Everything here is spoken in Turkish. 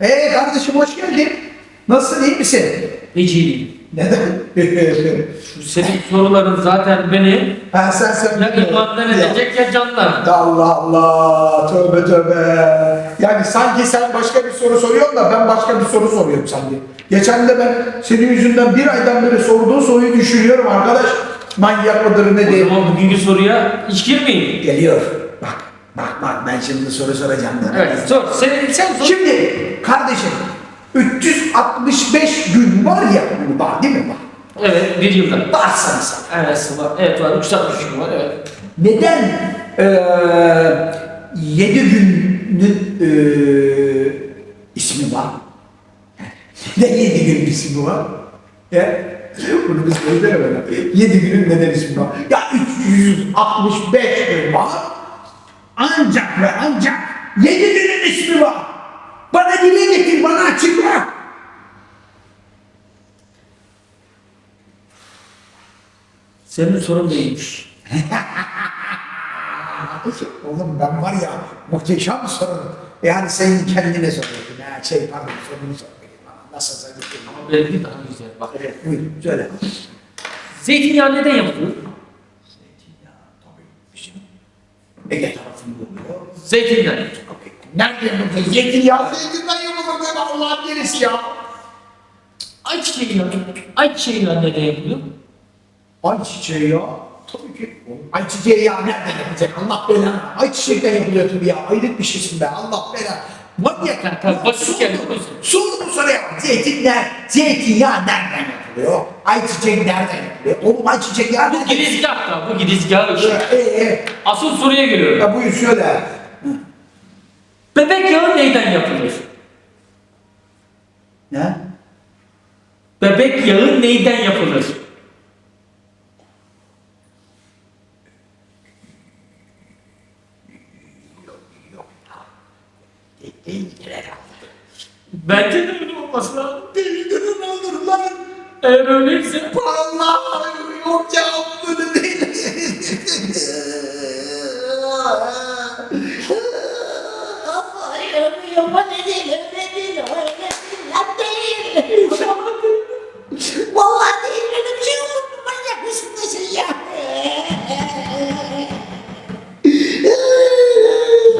Ee kardeşim hoş geldin. Nasılsın iyi misin? Değil. Neden? Senin soruların zaten beni ha sen sen. ya imandan edecek ya candan. Allah Allah tövbe tövbe. Yani sanki sen başka bir soru soruyorsun da ben başka bir soru soruyorum sanki. Geçen de ben senin yüzünden bir aydan beri sorduğun soruyu düşünüyorum arkadaş. Manyak mıdır ne O değil. zaman bugünkü soruya hiç girmeyin. Geliyor. Bak bak bak ben şimdi soru soracağım da. Evet sor. Sen, sen sor. Şimdi kardeşim 365 gün var ya var değil mi var? Evet bir yılda. Var sanırsam. Evet var. Evet var. 360 gün var. Evet. Neden eee 7 günün eee ismi var? Neden 7 günün ismi var? Ya, bunu biz söylesene bana. 7 günün neden ismi var? Ya 365 gün var. Ancak ve ancak 7 günün ismi var. Bana dile getir, bana açıkla. Senin sorun da iyiymiş. Oğlum ben var ya muhteşem sorun. Yani sen kendine soruyorsun. Ha, şey pardon sorunu sor. bana. Nasıl zannettin? Ama benimki daha güzel. Bak. Evet buyur söyle. Zeytinyağı neden yapılıyor? Bizim Ege tarafında oluyor. Zeytinyağı. Nerede yapılıyor? Zeytinyağı zeytinden yapılır böyle Allah'ın gerisi ya. Ayçiçeği yağı. Ayçiçeği yağı neden yapılıyor? Ayçiçeği ya. Tabii ki. Ayçiçeği ya nereden yapacak? Allah belanı. Ayçiçekten yapılıyor tabii ya. Aylık bir şeysin be. Allah belanı. Manyak ya. Basit geldi, Sordu- basit. Sordu mu soruya? Zeytinler, zeytinyağı nereden yapılıyor? Ayçiçek nereden yapılıyor? Oğlum ayçiçek yağı Bu nereden girizgah da. Bu girizgah işi. Ee, ee, Asıl soruya geliyorum. ya buyur söyle. Bebek yağı neyden yapılır? Ne? Bebek yağı neyden yapılır? Bence de öyle olması lazım. Değildir ne olur lan? Eğer öyleyse Allah yok ya bunu değil. Hayır, yok öyle değil, öyle değil, öyle değil, öyle değil.